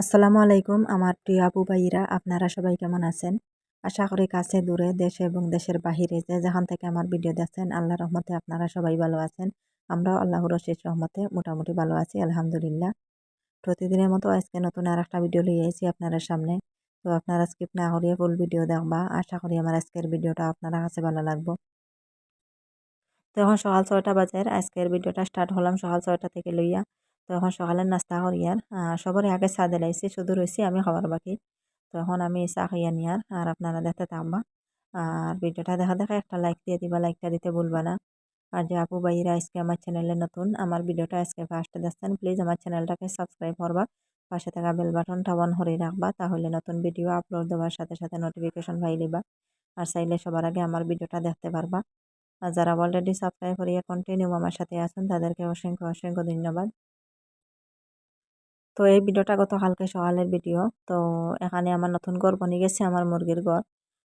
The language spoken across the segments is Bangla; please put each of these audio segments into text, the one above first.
আসসালামু আলাইকুম, আমার প্রিয় আপু ভাইরা আপনারা সবাই কেমন আছেন? আশা করি কাছে দূরে দেশে এবং দেশের বাহিরে যে যেখান থেকে আমার ভিডিও দেখছেন আল্লাহ রহমতে আপনারা সবাই ভালো আছেন। আমরাও আল্লাহর শেষ রহমতে মোটামুটি ভালো আছি, আলহামদুলিল্লাহ। প্রতিদিনের মতো আজকে নতুন আর একটা ভিডিও লিয়ে এসেছি আপনারা সামনে। তো আপনারা স্কিপ না করিয়ে ফুল ভিডিও দেখবা। আশা করি আমার আজকের ভিডিওটা আপনারা কাছে ভালো লাগবো। তো এখন সকাল ছয়টা বাজার আজকের ভিডিওটা স্টার্ট হলাম সকাল ছয়টা থেকে লইয়া। তো এখন সকালের নাস্তা করি আর সবরে আগে চা দিলাইছি শুধু রয়েছি আমি খাবার বাকি। তো এখন আমি চা খাইয়া নিয়ার আর আপনারা দেখতে থাকবা। আর ভিডিওটা দেখা দেখা একটা লাইক দিয়ে দিবা লাইকটা দিতে ভুলবা না। আর যে আপু ভাইরা আজকে আমার চ্যানেলে নতুন, আমার ভিডিওটা আজকে ফার্স্টে দেখছেন প্লিজ আমার চ্যানেলটাকে সাবস্ক্রাইব করবা। পাশে থাকা বেল বাটনটা অন করে রাখবা, তাহলে নতুন ভিডিও আপলোড দেওয়ার সাথে সাথে নোটিফিকেশন পাই লিবা। আর চাইলে সবার আগে আমার ভিডিওটা দেখতে পারবা। আর যারা অলরেডি সাবস্ক্রাইব করিয়া কন্টিনিউ আমার সাথে আছেন, তাদেরকে অসংখ্য অসংখ্য ধন্যবাদ। তো এই ভিডিওটা গতকালকে সকালের ভিডিও। তো এখানে আমার নতুন ঘর বনে গেছে, আমার মুরগির ঘর।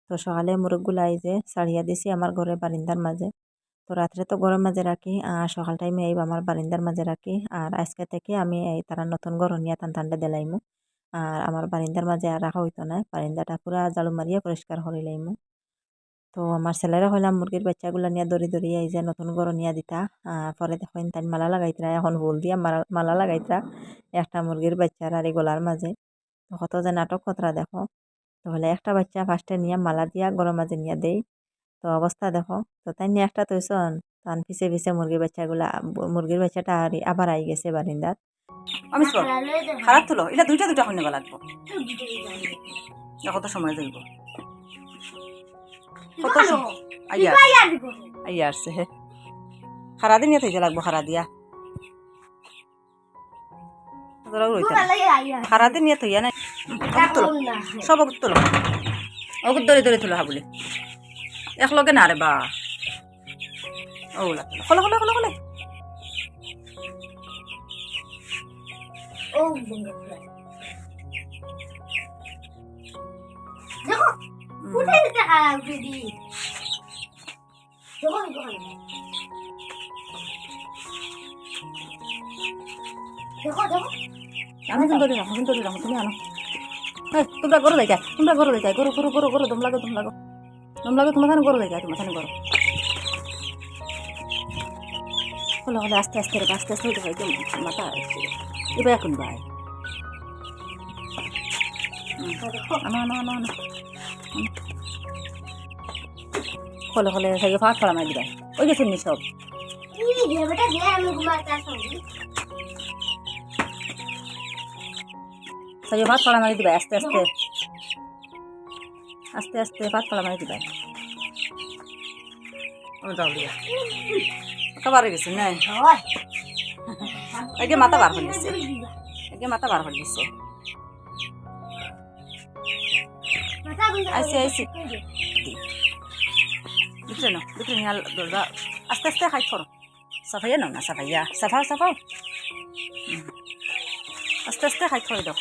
তো সকালে মুরগগুলো যে ছাড়িয়া দিছি আমার ঘরের বারিন্দার মাঝে। তো রাত্রে তো ঘরের মাঝে রাখি, আর সকাল টাইমে এই আমার বারিন্দার মাঝে রাখি। আর আজকে থেকে আমি এই তারা নতুন ঘর নিয়ে টান টান্ডে দিলাইমু। আর আমার বারিন্দার মাঝে আর রাখা হইতো না। বারিন্দাটা পুরা জালু মারিয়া পরিষ্কার করিলাইমু তো আমার ছেলেরা হইলাম মুরগির বাচ্চাগুলো নিয়ে দড়ি দড়ি এই যে নতুন গরু নিয়ে দিতা। পরে দেখেন তাই মালা লাগাইতরা, এখন ভুল দিয়া মালা মালা লাগাইতরা একটা মুরগির বাচ্চার আর এই গলার মাঝে কত যে নাটক কতরা দেখো। তাহলে একটা বাচ্চা ফার্স্টে নিয়ে মালা দিয়া গরুর মাঝে নিয়ে দেই। তো অবস্থা দেখো, তো তাই নিয়ে একটা তৈছন তান পিছে পিছে মুরগির বাচ্চাগুলা মুরগির বাচ্চাটা আর আবার আই গেছে বারিন্দার। আমি খারাপ তুলো এটা দুইটা দুইটা শুনে লাগবো। কত সময় যাইব। কত আইয়া আইয়া আসছে হে। খারা দিন থাইতে লাগবো খারা দিয়া। খারা দিন নিয়ে থইয়া নাই। তুলো সব অগুত তুলো অগুত ধরে ধরে তুলো হাবুলে। একলগে না রে বা। ওলা খলে খলে খলে খলে। কোথায় টাকা লাগবে দি দোকান দোকান। দেখো দেখো। আমি কিন্তু রাখো কিন্তু রাখো তুমি আনো। তোমরা গরু দেখায় তোমরা গরু দেখায় গরু দম লাগো দম লাগো। দম লাগো তোমার গরু দেখায় তোমার থানে গরু হলো হলো আস্তে আস্তে আস্তে আস্তে দেখাই কেমন মাথা এবার এখন ভাই আনো আনো আনো। আনো। হলে হলে সেই ফাঁক ফলা মারি দিবাই ওই গেছেন নি সব। সেই ভাত ফলা মারি দিবাই আস্তে আস্তে। আস্তে আস্তে ভাত ফলা মারি দিয়া। খাবার গেছে নাই একে মাথা বার করে দিচ্ছে একে মাথা বার করে দিচ্ছে আইসি আইসি। ভিতরে নাও ভিতরে নিয়ে দরজা আস্তে আস্তে খাই করো সাফাইয়া নাও না সাফাইয়া সাফাও সাফাও আস্তে আস্তে খাই করে দাও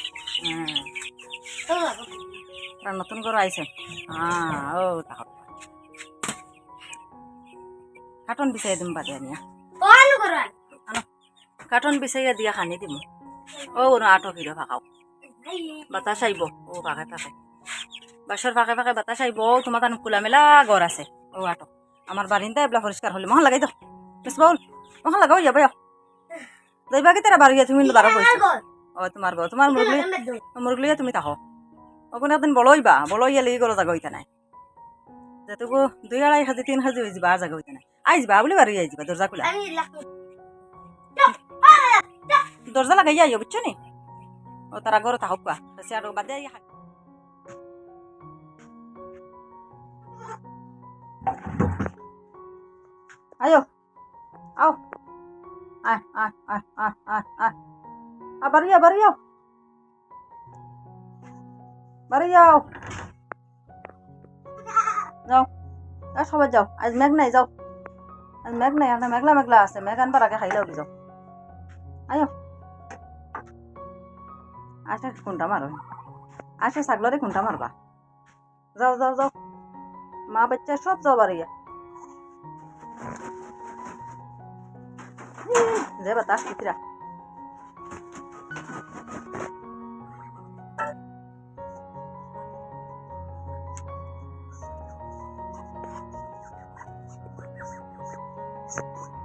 তারা নতুন করে আইছে হ্যাঁ ও তাহলে কার্টন বিছাই দিম বাদে নিয়া কোন করান কার্টন বিছাইয়া দিয়া খানি দিম ও না আটো কিলো ফাঁকাও বাতাস আইব ও ফাঁকে ফাঁকে বাসর ফাঁকে ফাঁকে বাতাস আইব তোমার তান খোলা মেলা ঘর আছে ও আটো আমার বারিন্দা এবলা পরিষ্কার হলে মহা লাগাই দাও বেশ বল মহা লাগাও যাবে যাইবা কি তারা বাড়ি তুমি বারো কইছো ও তোমার গো তোমার মুরগলি মুরগলিয়া তুমি তাহো। ওখানে একদিন বলইবা বলইয়া লেগে গরো জাগা হইতে নাই। যেটুকু দুই আড়াই সাজি তিন সাজি হয়ে যাবা আর জাগা হইতে নাই। আইসবা বলে বাড়ি আইসবা দরজা খোলা। দরজা লাগাই আইও বুঝছ নি? ও তারা ঘর তাহক বাদে আয়ো, আও, আয় আয় আয় আয় আয় আয়। আ বাড়ি যাও বাড়ি যাও বাড়ি যাও যাও আর সবাই যাও। আজ মেঘ নাই, যাও। আজ মেঘ নাই আর মেঘলা মেঘলা আছে, মেঘ আনবার আগে খাইলেও যাও। আয়ো। আসে কোনটা মারো। আসে ছাগলরে কোনটা মারবা। যাও যাও যাও। মা বাচ্চা সব যাও Zé, tá? Vou tirar. Thank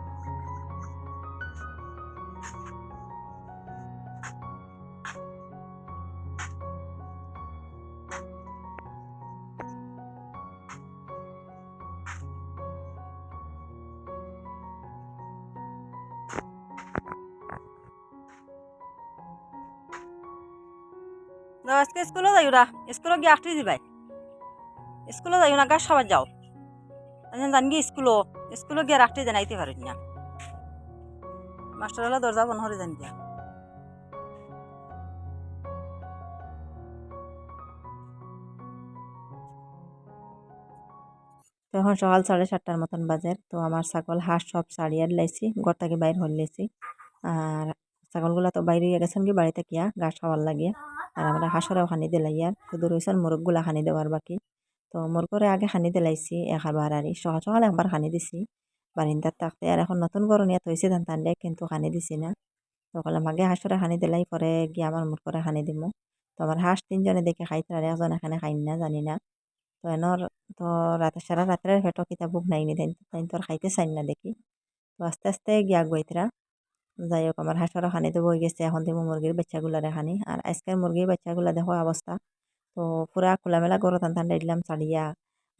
আজকে স্কুলে যাইও না। স্কুলে গিয়ে আটটি দিবাই স্কুলে যাইও না গাছ সবার যাও। জানি স্কুলও স্কুলে গিয়ে রাখতে জানাইতে পারি না। মাস্টার হলে দরজা বন্ধ করে জানি তো এখন সকাল সাড়ে সাতটার মতন বাজে, তো আমার ছাগল হাঁস সব সারিয়ে লাইছি ঘর থেকে বাইর হয়ে লাইছি। আর ছাগলগুলা তো বাইরে গেছেন কি, বাড়িতে কিয়া ঘাস খাওয়ার লাগিয়া। আর আমরা হাঁসরাও খানি দিলাইয়ার শুধু রয়েছেন মোরগগুলা খানি দেওয়ার বাকি। তো মোরগরে আগে খানি দিলাইছি একবার আর সকাল সকাল একবার খানি দিছি। বারিন্দার থাকতে আর এখন নতুন গরু নিয়ে তৈছি ধান টানলে কিন্তু খানি দিছি না। তো কলাম আগে হাঁসরে খানি দিলাই, পরে গিয়ে আমার মুরগরে খানি দিমু। তো আমার হাঁস তিনজনে দেখে খাইতে আর একজন এখানে খাই না, জানি না। তো এনর, তো রাতে, সারা রাত্রে পেটো কিতা বুক নাই নি, তাই তাই তো আর খাইতে চাই না দেখি। তো আস্তে আস্তে গিয়া গইতরা যাই হোক আমার হাঁসরও খানি তো বই গেছে। এখন দিব মুরগির বাচ্চাগুলারে খানি আর আজকের মুরগির বাচ্চাগুলা দেখো অবস্থা তো পুরা খোলামেলা গরু টান টান দিলাম ছাড়িয়া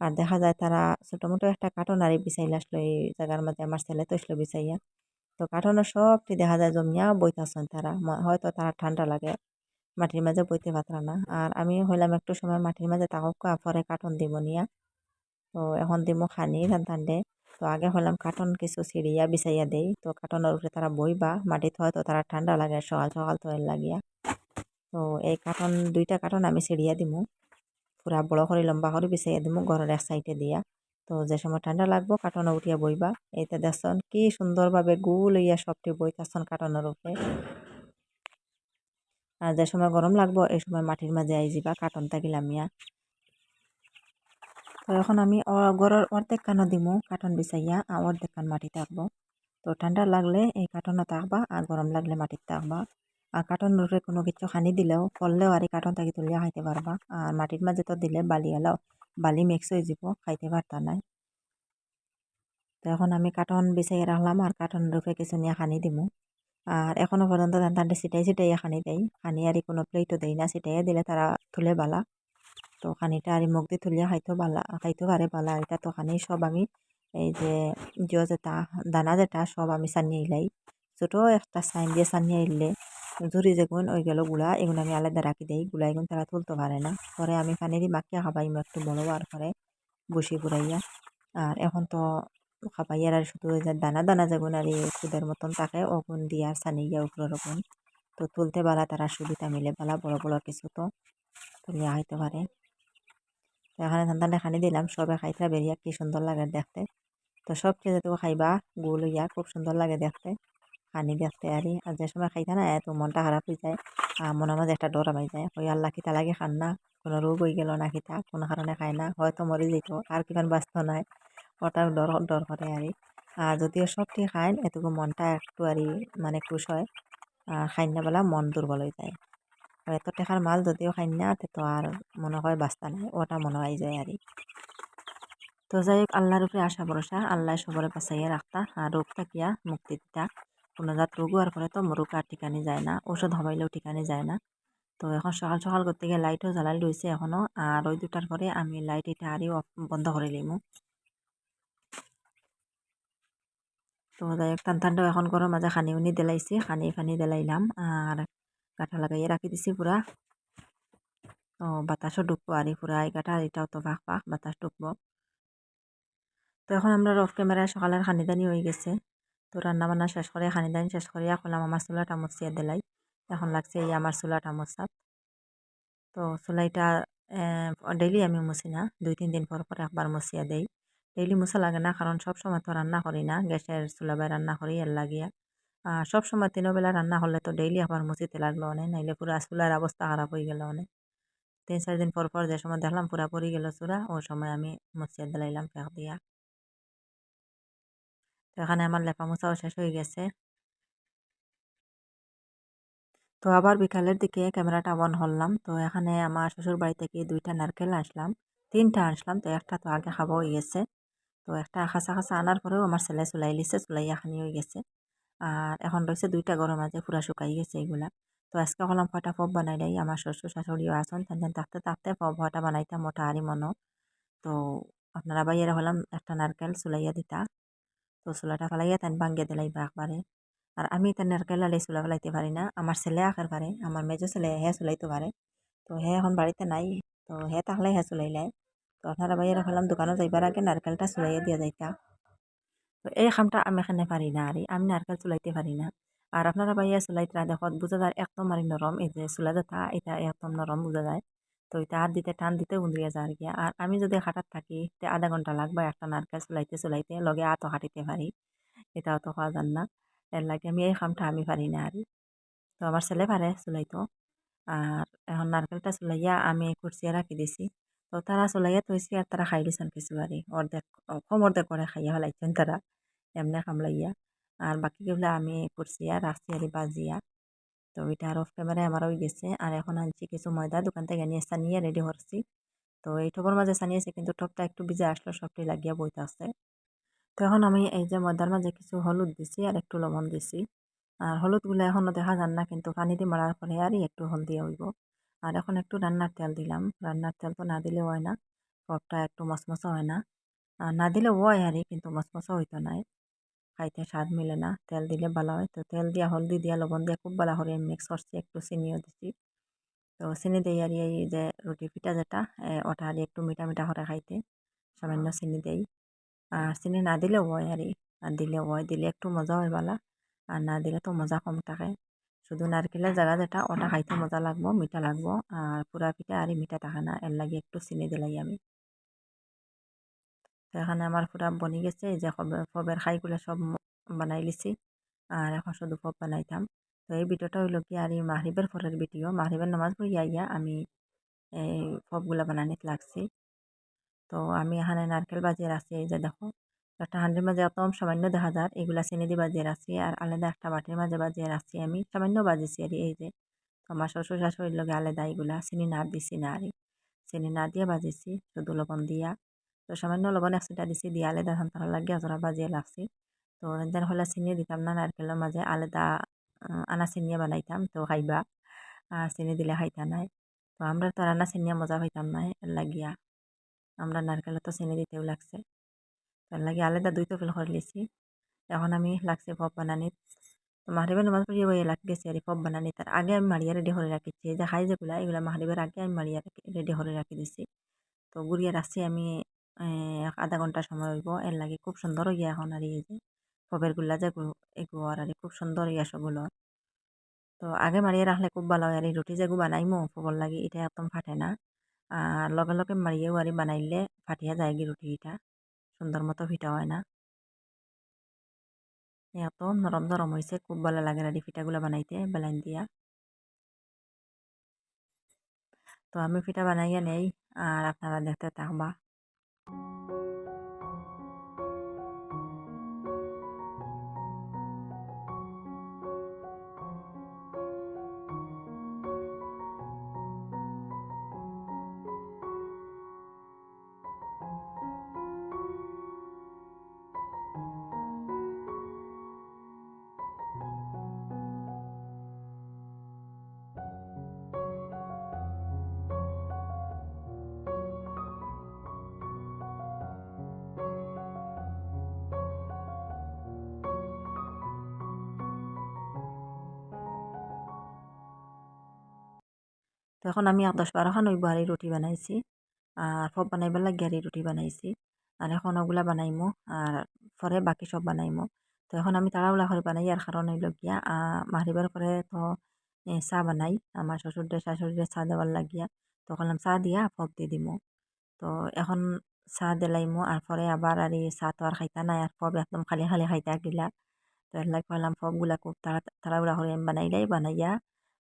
আর দেখা যায় তারা ছোটো মোটো একটা কার্টন আরে বিচাইলে আসলো এই জায়গার মধ্যে আমার ছেলে তো আসলো বিচাইয়া তো কার্টনের সবটি দেখা যায় জমিয়া বইতাছেন তারা হয়তো তারা ঠান্ডা লাগে মাটির মাঝে বইতে পারতাম না আর আমি হইলাম একটু সময় মাটির মাঝে তাকক পরে কার্টন দিব নিয়া তো এখন দিব খানি ধান টান তো আগে হলাম কার্টন কিছু সিঁড়িয়া বিছাইয়া দেই। তো কার্টনের উপরে তারা বইবা, মাটিত হয়তো তারা ঠান্ডা লাগে, সকাল সকাল তো লাগিয়া। তো এই কার্টন দুইটা কার্টন আমি সিঁড়িয়া দিমু। পুরা বড় করে, লম্বা করে বিছাইয়া দিমু, ঘরের এক সাইডে দিয়া। তো যে সময় ঠান্ডা লাগবো কার্টনে উঠিয়া বইবা। এইটা দেখছন কি সুন্দরভাবে গুল হইয়া সবটি বই বইতাছন কার্টনের উপরে। আর যে সময় গরম লাগবো, এই সময় মাটির মাঝে আই যাবা কার্টন থাকিলাম ইয়া তো এখন আমি ঘরের অর্ধেক কানো দিমু কার্টন বিছাইয়া, আর অর্ধেক কান মাটি থাকব তো ঠান্ডা লাগলে এই কার্টনে থাকবা আর গরম লাগলে মাটির থাকবা আর কার্টনের উপরে কোনো কিছু খানি দিলেও ফললেও আর এই কার্টন থাকি তুলিয়া খাইতে পারবা। আর মাটির মাঝে তো দিলে বালি এলাও, বালি মিক্স হয়ে যাব খাইতে পারতা নাই। তো এখন আমি কার্টন বিছাইয়া রাখলাম, আর কার্টনের উপরে কিছু নিয়ে খানি দিমু। আর এখনও পর্যন্ত ধান ধানটা ছিটাই ছিটাইয়া খানি দেয় খানি আর কোনো প্লেটও দেয় না, ছিটাইয়া দিলে তারা তুলে বালা। তো খানিটা আর মুখ দিয়ে তুলিয়া খাইতেও বালা খাইতে পারে বালা, এটা তো খানি সব আমি এই যে জিও যেটা, দানা যেটা, সব আমি সানিয়ে ইলাই। ছোটো একটা সাইন দিয়ে সানিয়ে ইলে ঝুরি যেগুন ওই গেলগুলা এগুলো আমি আলাদা রাখি দেই, গুলা এগুন তারা তুলতে পারে না। পরে আমি পানি দিয়ে মাখিয়া খাবাইম একটু বড় আর পরে বসি পুরাইয়া আর এখন তো খাবাইয়ার আর শুধু দানা দানা যেগুন আর খুদের মতন তাকে ওগুন দিয়ে আর সানিয়া উপরের ওগুন তো তুলতে বালা তারা সুবিধা মিলে বালা, বড় বড় কিছু তো তুলিয়া খাইতে পারে। তো এখানে ধান খানি দিলাম, সবে খাইতে বেরিয়া কি সুন্দর লাগে দেখতে। তো সব খেতে তো খাইবা গোল হইয়া খুব সুন্দর লাগে দেখতে খানি দেখতে আরি আর যে সময় খাইতে না, এত মনটা খারাপ হয়ে যায় মনের মাঝে একটা ডর আমাই যায়, ওই আল্লাহ খিতা লাগে খান না, কোনো রোগ হয়ে গেল না খিতা কোনো কারণে খায় না, হয়তো মরে যেত, আর কিমান ব্যস্ত নাই ওটার ডর ডর করে আরি আর যদিও সবটি খায়, এটুকু মনটা একটু আরি মানে খুশ হয়, আর খাইন না বেলা মন দুর্বল হয়ে যায়। আর এত টাকার মাল যদিও খাই না তো আর মনে হয় বাস্তা নাই, ওটা মনে হয় যায় আরি তো যাই হোক আল্লাহর উপরে আশা ভরসা আল্লাহ সবরে বাঁচাইয়া রাখতা আর রোগ থাকিয়া মুক্তি দিতা। কোনো জাত রোগ হওয়ার পরে তো রোগ আর ঠিকানি যায় না ওষুধ হবাইলেও ঠিকানি যায় না। তো এখন সকাল সকাল করতে গিয়ে লাইটও জ্বালাই রয়েছে এখনও আর ওই দুটার পরে আমি লাইট এটা আরও বন্ধ করে লিমু তো যাই হোক টান এখন গরম মাঝে খানি উনি দিলাইছি খানি ফানি দিলাইলাম আর কাঠা লাগাইয়া রাখি দিছি পুরা তো বাতাসও ঢুকবো আর পুরা এই কাঠা এটাও তো ফাঁক ফাঁক বাতাস ঢুকবো তো এখন আমরা অফ ক্যামেরায় সকালের খানিদানি হয়ে গেছে তো রান্না বান্না শেষ করে খানিদানি শেষ করে করলাম আমার চুলাটা মুছিয়ে দিলাই এখন লাগছে এই আমার চুলাটা মোছাত তো চুলাইটা ডেইলি আমি মুছি না দুই তিন দিন পর পর একবার মুছিয়া দেই ডেইলি মুছা লাগে না কারণ সব সময় তো রান্না করি না গ্যাসের চুলাবাই রান্না করি এর লাগিয়া আর সব সময় তিনও বেলা রান্না হলে তো ডেইলি আবার মুছিতে লাগল অনেক, নাইলে পুরো চুলার অবস্থা খারাপ হয়ে গেল অনেক। তিন, চার দিন পর পর যে সময় দেখলাম পুরা পড়ে গেল চূড়া ওই সময় আমি মুছিয়ে দিলাইলাম ফেঁক দিয়া। তো এখানে আমার লেপা মোছাও শেষ হয়ে গেছে। তো আবার বিকালের দিকে ক্যামেরাটা অন হলাম তো এখানে আমার শ্বশুর বাড়ি থেকে দুইটা নারকেল আসলাম তিনটা আসলাম তো একটা তো আগে খাওয়া হয়ে গেছে। তো একটা খাসা খাসা আনার পরেও আমার ছেলে চুলাই লিছে, চুলাইয়া খানি হয়ে গেছে। আর এখন রয়েছে দুইটা গরম আছে, পুরা শুকাই গেছে এইগুলা তো আজকে হলাম কয়টা পপ দেয় আমার শ্বশুর শাশুড়িও আসন তেন তাতে তাতে পপ হয়টা বানাইতাম, মোটা হারি মনো। তো আপনারা বাইরে হলাম একটা নারকেল চুলাইয়া দিতা। তো চুলাটা ফেলাইয়া তেন ভাঙ্গিয়ে দিলাইবা একবারে। আর আমি তেন নারকেল লালে চুলা ফেলাইতে পারি না, আমার ছেলে আঁকার পারে, আমার মেজো ছেলে হে চুলাইতে পারে। তো হে এখন বাড়িতে নাই, তো হে থাকলে হে চুলাইলাই তো আপনারা বাইরে হলাম দোকানে যাইবার আগে নারকেলটা চুলাইয়া দিয়া যাইতা। তো এই কামটা আমি এখানে পারি না আর, আমি নারকেল চুলাইতে পারি না। আর আপনারা বাইয়া চুলাইতরা দেখত বোঝা যায় একদম মারি নরম, এই যে চুলা যেটা এটা একদম নরম বোঝা যায়। তো এটা হাত দিতে টান দিতে উন্দিয়ে যায় আর কি। আর আমি যদি হাঁটার থাকি, তে আধা ঘণ্টা লাগবে একটা নারকেল চুলাইতে চুলাইতে লগে আতো হাঁটিতে পারি। এটাও তো খাওয়া যান না। এর লাগে আমি এই কামটা আমি পারি না আর। তো আমার ছেলে পারে চুলাইতো। আর এখন নারকেলটা চুলাইয়া আমি কুরসিয়া রাখি দিছি। তো তারা চুলাইয়া থৈছি আর তারা খাই দিছেন কিছু আরই অর্ধেক কম অর্ধেক করে খাইয়া ফেলাইছেন তারা এমনি কামলাইয়া আর বাকিগুলো আমি কুরসিয়া রাখছি আর বাজিয়া তো এটা আর অফ ক্যামেরায় আমার হয়ে গেছে। আর এখন আনছি কিছু ময়দা দোকান থেকে নিয়ে সানিয়ে রেডি করছি তো এই টপের মাঝে সানিয়েছি কিন্তু টপটা একটু ভিজে আসলো সবটি লাগিয়া বইতে আছে। তো এখন আমি এই যে ময়দার মাঝে কিছু হলুদ দিছি আর একটু লবণ দিছি। আর হলুদগুলো এখনও দেখা যান না, কিন্তু পানি দিয়ে মারার পরে আর একটু হলদি হইব আর এখন একটু রান্নার তেল দিলাম। রান্নার তেল তো না দিলে হয় না পপটা একটু মশমশা হয় না। না দিলে হয় আর কিন্তু মশমশা হইতো নাই খাইতে স্বাদ মিলে না, তেল দিলে ভালো হয়। তো তেল দিয়া হলদি দিয়া, লবণ দিয়া খুব ভালো করে মিক্স করছি, একটু চিনিও দিছি। তো চিনি দেই আর এই যে রুটি পিঠা যেটা ওটা আর একটু মিঠা মিঠা করে খাইতে, সামান্য চিনি দেই। আর চিনি না দিলেও হয় আর দিলেও হয়, দিলে একটু মজা হয় বালা আর না দিলে তো মজা কম থাকে। শুধু নারকেলের জায়গা যেটা, ওটা খাইতে মজা লাগবো, মিঠা লাগবো। আর পুরা পিঠা আর মিঠা থাকে না, এর লাগে একটু চিনি দিলাই আমি। তো এখানে আমার পুরা বনি গেছে, এই যে ফবের খাইগুলো সব বানাই লিছি। আর এখন শুধু ফব বানাইতাম। তো এই ভিডিওটা হইল কি, আর মাহরিবের পরের ভিডিও। মাহরিবের নামাজ পড়িয়া ইয়া আমি এই ফবগুলা বানানিতে লাগছি। তো আমি এখানে নারকেল বাজিয়ে রাখছি, এই যে দেখো। একটা হাঁড়ির মাঝে একদম সামান্য দেখা যায় এগুলা চিনি দিয়ে বাজিয়ে রাখছি আর আলাদা একটা বাটির মাঝে বাজিয়ে রাখছি আমি, সামান্য বাজিয়েছি আর এই যে। আমার শ্বশুর শাশুড়ির লগে আলাদা এগুলা, চিনি না দিছি না আর চিনি না দিয়ে বাজিছি শুধু লবণ দিয়া। তো সামান্য লবণ একশোটা দিছি, দিয়ে আলাদা সন্তান লাগে জরা বাজিয়ে লাগছি তো যেন হলে চিনি দিতাম না, নারকেলের মাঝে আলাদা আনা চিনিয়া বানাইতাম, তো খাইবা। আর চিনি দিলে খাইতা নাই। তো আমরা তো রান্না চিনিয়া মজা পাইতাম না লাগিয়া। আমরা নারকেলে তো চিনি দিতেও লাগছে। তার লাগে আলাদা দুই তফিল করে লিছি। এখন আমি লাগছে পপ বানানিত তো মাহরিবের নামাজ পড়িয়ে বইয়ে লাগ গেছে আর পপ বানানি। তার আগে আমি মারিয়া রেডি করে রাখিছি। যে খাই যেগুলা এগুলা মাহরিবের আগে আমি মারিয়া রেডি করে রাখি দিছি। তো গুড়িয়ে রাখছি আমি আধা ঘণ্টা সময় হইব। এর লাগে খুব সুন্দর হইয়া এখন আর এই যে পপেরগুলা যে এগুলো আর খুব সুন্দর ইয়া সবগুলো। তো আগে মারিয়ে রাখলে খুব ভালো হয়। আর এই রুটি যেগু বানাইমো, পপর লাগে এটা একদম ফাটে না। আর লগে লগে মারিয়েও আর বানাইলে ফাটিয়া যায় কি রুটিটা। সুন্দর মতো ফিটা হয় না। এত নরম নরম হয়েছে খুব ভালো লাগে রেডি পিঠাগুলো বানাইতে, বেলাইন দিয়া। তো আমি পিঠা বানাইয়া নেই, আর আপনারা দেখতে থাকবা। এখন আমি দশ বারোখান ওই বাড়ি রুটি বানাইছি। আর ফব বানাইবার লাগে আর রুটি বানাইছি। আর এখন ওগুলা বানাইমো আর পরে বাকি সব বানাইমো। তো এখন আমি তাড়াহুড়া করে বানাই, আর কারণ হইল গিয়া মাহরিবার পরে তো চাহ বানাই। আমার শ্বশুরদের শাশুড়িদের চাহ দেওয়ার লাগিয়া তো কলাম চাহ দিয়া ফব দিয়ে দিমো। তো এখন চাহ দিলাইমো, আর পরে আবার আর এই চাহ তো আর খাইতা নাই, আর ফব একদম খালি খালি খাইতা গিলা। তো এর লাগে কলাম ফবগুলা খুব তাড়া, তাড়াহুড়া করে আমি বানাইলাই, বানাইয়া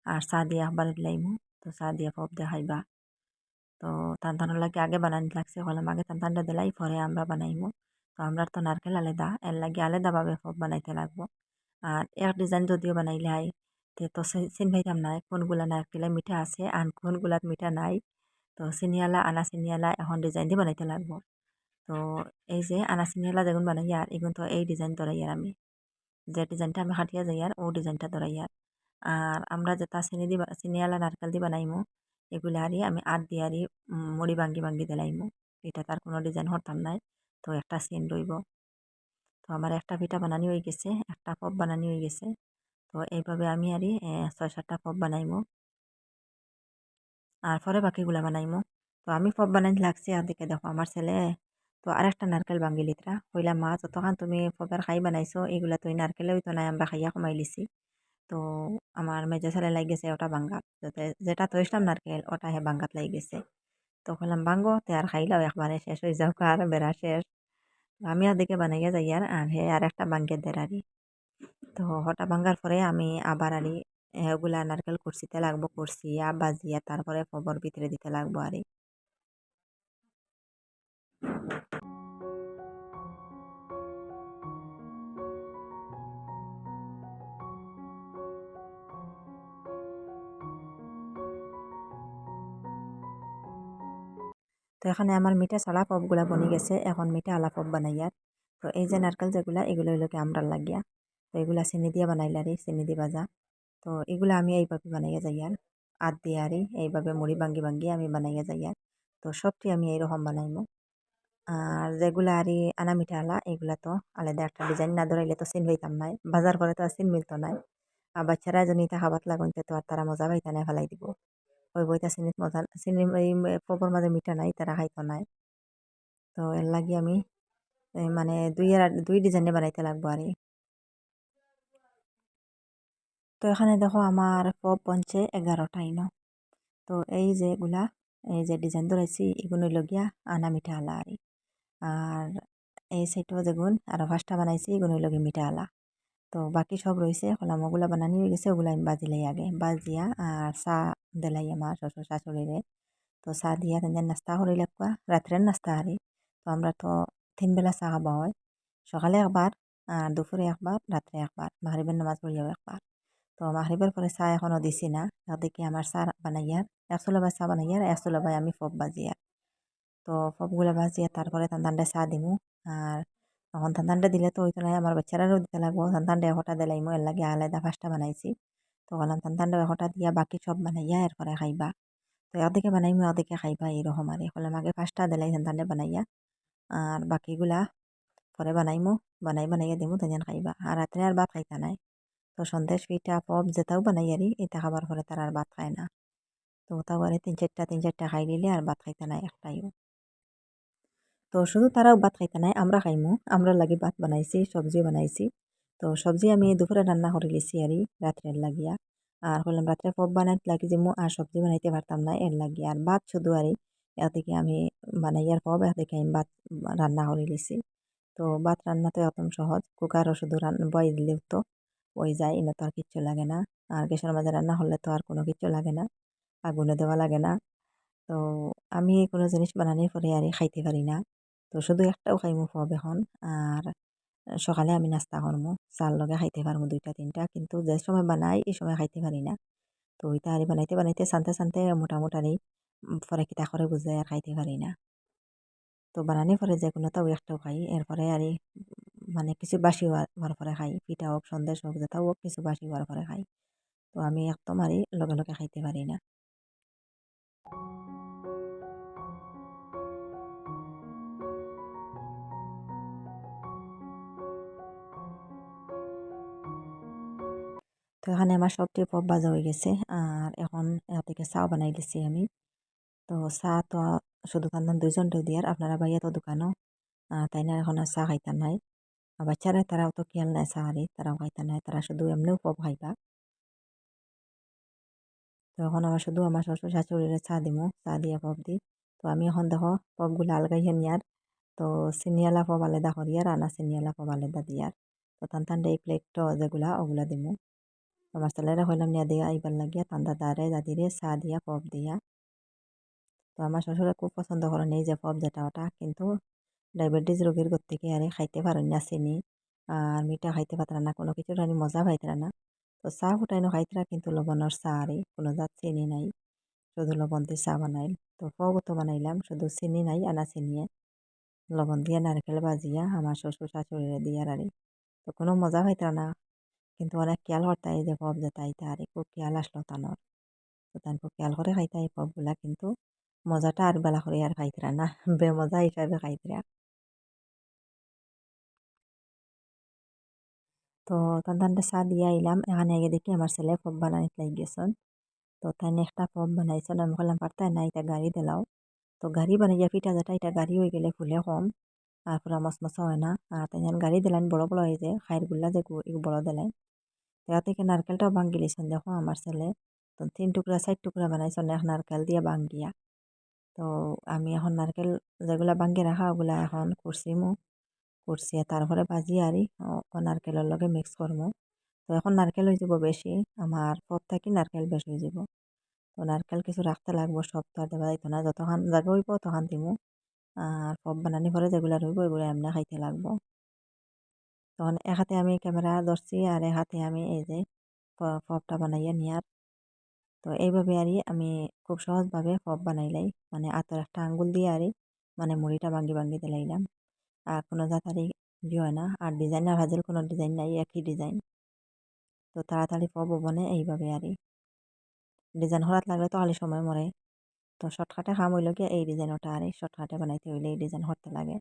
আর চাহ দিয়া আবার দিলাইমো। তো চাহ দিয়া ফব দিয়া খাইবা তো তান্তানোর লাগে আগে বানানি লাগছে কলাম আগে তান্তানটা দিলাই, পরে আমরা বানাইমো। তো আমরা তো নারকেল আলাদা, এর লাগে আলাদাভাবে ফব বানাইতে লাগবো। আর এক ডিজাইন যদিও বানাইলে হয়, তে তো চিন পাইতাম না, কোনগুলা নারকেলে মিঠা আছে আর কোনগুলাত মিঠা নাই। তো চিনিয়ালা আনা চিনিয়ালা এখন ডিজাইন দিয়ে বানাইতে লাগবো। তো এই যে আনা সিনিয়ালা যেগুন বানাই আর এগুন তো এই ডিজাইন ধরাই আর আমি। যে ডিজাইনটা আমি হাটিয়া যাই আর ও ডিজাইনটা ধরাই আর আর আমরা যেটা চিনি দি চিনিয়ালা নারকেল দি বানাইমু এগুলা আরই আমি আট দিয়ে আরই মুড়ি ভাঙ্গি ভাঙ্গি দিলাইমু এটা তার কোনো ডিজাইন হরতাম নাই, তো একটা সিন রইব। তো আমার একটা পিঠা বানানি হয়ে গেছে, একটা পপ বানানি হয়ে গেছে, তো এইভাবে আমি আরই ছয় সাতটা পপ বানাইমু। আর পরে বাকিগুলা বানাইমু। তো আমি পপ বানাইতে লাগছি, আর দিকে দেখো আমার ছেলে, তো আরেকটা নারকেল ভাঙ্গি লিত্রা। কইলাম মা যতক্ষণ তুমি পপের খাই বানাইছো, এগুলা তুই নারকেলে হইতো নাই, আমরা খাইয়া কমাই লিছি। তো আমার মেজো ছেলে লাগ গেছে ওটা ভাঙ্গাত যাতে যেটা তৈসলাম নারকেল ওটা হে ভাঙ্গাত লাগ গেছে তো কইলাম ভাঙ্গো তে আর খাইলাও, একবারে শেষ হয়ে যাও আর বেড়া শেষ। আমি ওদিকে বানাইয়া যাই আর আর হে, আর একটা ভাঙ্গে দেরারি তো হটা ভাঙ্গার পরে আমি আবার আরি ওগুলা নারকেল কুরসিতে লাগবো কুরসিয়া বাজিয়া তারপরে খবর ভিতরে দিতে লাগবো আরি তো এখানে আমার মিঠা ছাড়া পপগুলা বনি গেছে এখন মিঠা আলা পপ বানাইয়ার তো এই যে নারকেল যেগুলা এগুলো হইল কি আমরা লাগিয়া। তো এগুলা চিনি দিয়া বানাইলারি চিনি দি ভাজা। তো এগুলা আমি এইভাবে বানাইয়া যাই আর আদ দিয়ে আরি এইভাবে মুড়ি ভাঙ্গি ভাঙ্গি আমি বানাইয়া যাই আর তো সবটি আমি এইরকম বানাইমু। আর যেগুলা আরি আনা মিঠা আলা এগুলা তো আলাদা একটা ডিজাইন না ধরাইলে তো চিন পাইতাম নাই। বাজার করে তো আর চিন মিলতো নাই। আর বাচ্চারা যদি তা খাবার লাগুনতে তো আর তারা মজা পাইতা নাই ফেলাই দিব। ওই বইটা চিনিত মজা চিনি এই পপর মাঝে মিঠা নাই, তারা খাইতো নাই। তো এর লাগি আমি মানে দুই দুই ডিজাইনে বানাইতে লাগবো আর তো এখানে দেখো আমার পপ বনছে এগারোটা ইনো। তো এই যে এগুলা, এই যে ডিজাইন ধরেছি এগুলো লগিয়া আনা মিঠা আলা আর আর এই সাইডও যেগুন আরও পাঁচটা বানাইছি এগুলো লগে মিঠা আলা। তো বাকি সব রয়েছে হলাম ওগুলা বানানি হয়ে গেছে, ওগুলা আমি বাজিলাই আগে, বাজিয়া আর চা দিলাই আমার শ্বশুর শাশুড়িরে তো চা দিয়া তেনে নাস্তা করি লাগবা রাত্রের নাস্তা হারি তো আমরা তো তিন বেলা চা খাওয়া হয় সকালে একবার আর দুপুরে একবার রাত্রে একবার মাহরিবের নামাজ পড়িয়াও একবার তো মাহরিবের পরে চা এখনও দিছি না ওদিকে আমার চা বানাইয়ার একশো লবাই চা বানাইয়ার একশো লবাই আমি ফপ বাজিয়ার তো ফপগুলা বাজিয়া তারপরে তান্দানডে চা দিমু আর তখন তান্দানডে দিলে তো হইতো নাই আমার বাচ্চারারও দিতে লাগবো তান্দানডে এখটা দিলাইমু এর লাগে আলাদা পাঁচটা বানাইছি তো বললাম তান্দানডে এখটা দিয়া বাকি সব বানাইয়া এরপরে খাইবা। তো ওদিকে বানাইমু ওদিকে খাইবা এইরকম আর হলাম আগে পাঁচটা দিলাই তান্দানডে বানাইয়া আর বাকিগুলা পরে বানাইমু বানাই বানাইয়া দিমু তেজন খাইবা। আর রাত্রে আর ভাত খাইতা নাই। তো সন্দেশ পিঠা পপ যেটাও বানাই আরি এটা খাবার পরে তার আর ভাত খায় না। তো ওটাও আরে তিন চারটা তিন চারটা খাই দিলে আর ভাত খাইতে নাই একটাইও। তো শুধু তারাও ভাত খাইতে নাই আমরা খাইমু। আমরা লাগি ভাত বানাইছি সবজি বানাইছি। তো সবজি আমি দুপুরে রান্না করে লিছি আরি রাত্রের লাগিয়া। আর হলাম রাত্রে পপ বানাইতে লাগি যে মু আর সবজি বানাইতে পারতাম না এর লাগিয়া। আর ভাত শুধু আরি এদিকে আমি বানাইয়ার পপ এদিকে আমি ভাত রান্না করে লিছি তো ভাত রান্না তো একদম সহজ কুকারও শুধু রান্না বয় দিলেও তো ওই যায় এনে তো আর কিচ্ছু লাগে না। আর গ্যাসের মাঝে রান্না হলে তো আর কোনো কিচ্ছু লাগে না আগুনে দেওয়া লাগে না। তো আমি কোনো জিনিস বানানোর পরে আর খাইতে পারি না। তো শুধু একটাও খাইমু ফব এখন। আর সকালে আমি নাস্তা করমু চার লগে খাইতে পারমু দুইটা, তিনটা, কিন্তু যে সময় বানাই এই সময় খাইতে পারি না। তো ওইটা আর বানাইতে বানাইতে, সানতে সানতে মোটামুটি পরে কিতা করে বুঝে আর খাইতে পারি না। তো বানানি পরে যে কোনো তাও একটাও খাই, এরপরে আর মানে কিছু বাসি হওয়ার পরে খাই, পিঠা হোক সন্দেশ হোক যেটাও হোক কিছু বাসি হওয়ার পরে খাই। তো আমি একদম আর লগে লগে খাইতে পারি না। তো এখানে আমার সবটি পপ ভাজা হয়ে গেছে। আর এখন থেকে চাও বানাই দিছি আমি। তো চা তো শুধু কান্দন দুইজনটাও দিয়ার। আপনারা বাইয়া তো দোকানও। তাই না, এখন আর চা খাইতা নাই। বাচ্চারা, তারাও তো খেয়াল নাই চা হারি তারাও খাইতা নাই। তারা শুধু এমনিও পপ খাইবা। তো এখন আমার শুধু আমার শ্বশুর শাশুড়িরে চা দিমু। চা দিয়া পপ দি। তো আমি এখন দেখো, পপগুলো আলগাইয়া নিয়ার তো চিনিয়ালা পপ আলাদা করিয়ার আনা চিনিয়ালা পপ আলাদা দিয়ার তো টান টান এই প্লেটটো যেগুলা, ওগুলা দিমু। আমার ছেলেরা হইলাম নিয়া দিয়া আইবার লাগিয়া তান্দা দারে দাদিরে চা দিয়া পপ দিয়া তো আমার শ্বশুরে খুব পছন্দ করেন এই যে পপ যেটা ওটা কিন্তু ডায়াবেটিস রোগীর ঘর থেকে আর খাইতে পারেন না চিনি আর মিঠা খাইতে পারতারা না কোনো কিছুর আমি মজা পাইতারা না তো চা ফুটাইনো খাইতরা কিন্তু লবণের চা আরে কোনো জাত চিনি নাই শুধু লবণ দিয়ে চা বানাইল তো পগও তো বানাইলাম শুধু চিনি নাই আনা চিনিয়ে লবণ দিয়ে নারকেল বাজিয়া আমার শ্বশুর শাশুড়িরে দিয়ে আর তো কোনো মজা হইতো না কিন্তু অনেক খেয়াল করতে এই যে পপ যে তাইতে আর খুব খেয়াল আসলো তানোর। তো তাই খুব খেয়াল করে খাইতে এই পপগুলা কিন্তু মজাটা আর বেলা করে আর খাইতরা না, বেমজা হিসাবে খাইতরা তো তান্তানটা চা দিয়ে আইলাম, এখানে আগে দেখি আমার ছেলে পপ বানানিত লাগি গেছেন। তো তাই একটা পপ বানাইছেন, আমি বললাম পারতে না, এটা গাড়ি দিলাও। তো গাড়ি বানাইয়া পিঠা যেটা, এটা গাড়ি হয়ে গেলে ফুলে কম। আর পুরা মচমচা হয় না। আর তাই গাড়ি দিলেন বড় বড় হয়ে যায় খাইরগুলা যে বড় দিলেন তো থেকে নারকেলটাও ভাঙ্গি লিছেন দেখো আমার ছেলে তো, তিন টুকরা চার টুকরা বানাইছেন এক নারকেল দিয়ে ভাঙ্গিয়া তো, আমি এখন নারকেল যেগুলা ভাঙ্গি রাখা ওগুলা এখন কুরসিমু কুরসিয়ে তারপরে ভাজি আরি ও নারকেলের লগে মিক্স করমু তো, এখন নারকেল হয়ে যাব বেশি আমার পপ থাকি নারকেল বেশি হয়ে যাব। তো নারকেল কিছু রাখতে লাগবো সব তো আর দেওয়া যাইতো না যতক্ষণ জায়গা হইব তখন দিমু। আর পপ বানানি পরে যেগুলা রইব এগুলো এমনি খাইতে লাগবো। তখন এক হাতে আমি ক্যামেরা ধরছি আর এক হাতে আমি এই যে পপটা বানাইয়া নিয়ার তো এইভাবে আরই আমি খুব সহজভাবে পপ বানাইলাই। মানে আতর একটা আঙ্গুল দিয়ে আরই মানে মুড়িটা ভাঙ্গি ভাঙ্গি দিলাইলাম। আর কোনো জাতারি ইয়ে হয় না, আর ডিজাইন আর হাজের কোনো ডিজাইন নাই, একই ডিজাইন। তো তাড়াতাড়ি পপ বনে এইভাবে আরই। ডিজাইন হরাত লাগলে তো খালি সময় মরে। তো শর্টকাটে খাম হইল গিয়া এই ডিজাইনটা আর শর্টকাটে বানাইতে হইলে এই ডিজাইন হতে লাগে।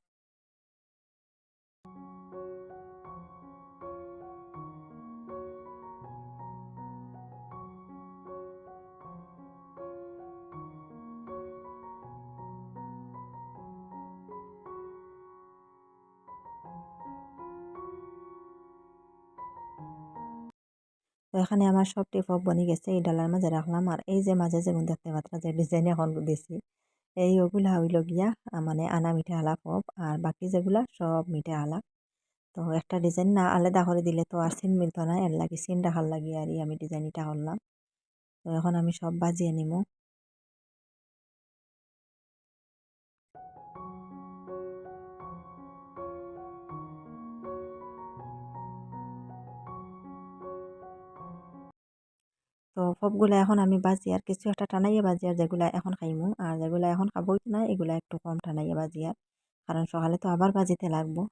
এখানে আমার সব টেপ অফ বনি গেছে, এই ডালার মাঝে রাখলাম। আর এই যে মাঝে যেমন দেখতে পাত্রা যে ডিজাইন এখন দিছি, এই ওগুলা হইল গিয়া মানে আনা মিঠা আলা পপ আর বাকি যেগুলা সব মিঠা আলা। তো একটা ডিজাইন না আলাদা করে দিলে তো আর সিন মিলতো না, এর লাগে সিন রাখার লাগে আর আমি ডিজাইনটা করলাম। তো এখন আমি সব বাজিয়ে নিমো। তো সবগুলা এখন আমি বাজি আর কিছু একটা টানাইয়া বাজি আর যেগুলা এখন খাইমু, আর যেগুলা এখন খাবই না, এগুলা একটু কম টানাইয়া বাজি আর। কারণ সকালে তো আবার বাজিতে লাগবো,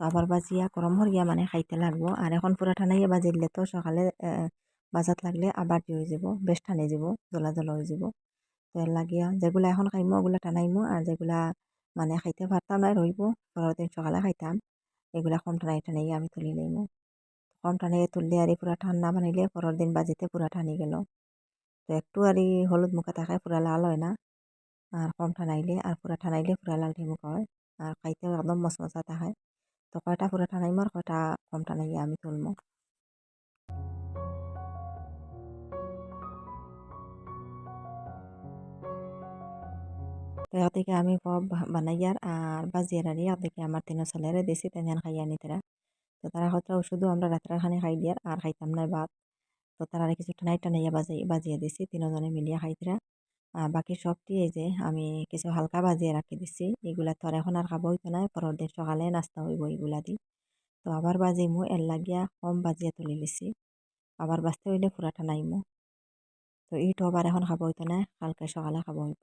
তো আবার বাজিয়া গরম হরিয়া মানে খাইতে লাগবো। আর এখন পুরা টানাইয়া বাজি দিলে তো সকালে বাজাত লাগলে আবার হয়ে যাব, বেশ টানে যাব, জ্বলা জ্বলা হয়ে যাব। তো এর লাগিয়া যেগুলা এখন খাইমু, ওগুলা টানাইমু, আর যেগুলা মানে খাইতে পারতাম না, রইব, পরের দিন সকালে খাইতাম, এগুলা কম টানাই টানাইয়া আমি তুলি লইমু। কম টানিয়ে তুললে আর পুরা ঠান্ডা বানাইলে পরের দিন বাজিতে পুরা টানি গেল। তো একটু আর হলুদ মুখা থাকায় পুরা লাল হয় না আর কম ঠানাইলে আর পুরা ঠানাইলে পুরা লাল মুখা হয় আর খাইতেও একদম মশমশা থাকে তো কয়টা পুরা ঠানাইমো আর কয়টা কম টানাইয়া আমি তুলমো। তো থেকে আমি পপ বানাইয়ার আর বাজিয়ার আর থেকে আমার তিন ছেলেরে দিছি তেন খাইয়া নিতেরা তো তারা হয়তো শুধু আমরা রাত্রে খানি খাই দিয়ার আর খাইতাম না ভাত তো তারা কিছু টানাই টানাইয়া বাজাই, বাজিয়ে দিছি তিনজনে মিলিয়া খাইতরা বাকি সবটি এই যে আমি কিছু হালকা বাজিয়ে রাখি দিছি। এগুলা তো আর এখন আর খাব হইতো না, পরের দিন সকালে নাস্তা হইব এগুলা দি। তো আবার বাজিমু, এর লাগিয়া কম বাজিয়ে তুলি লিছি আবার বাঁচতে হইলে পুরা টানাইমু তো এইটো আবার এখন খাব হইতো না, কালকে সকালে খাব হইব।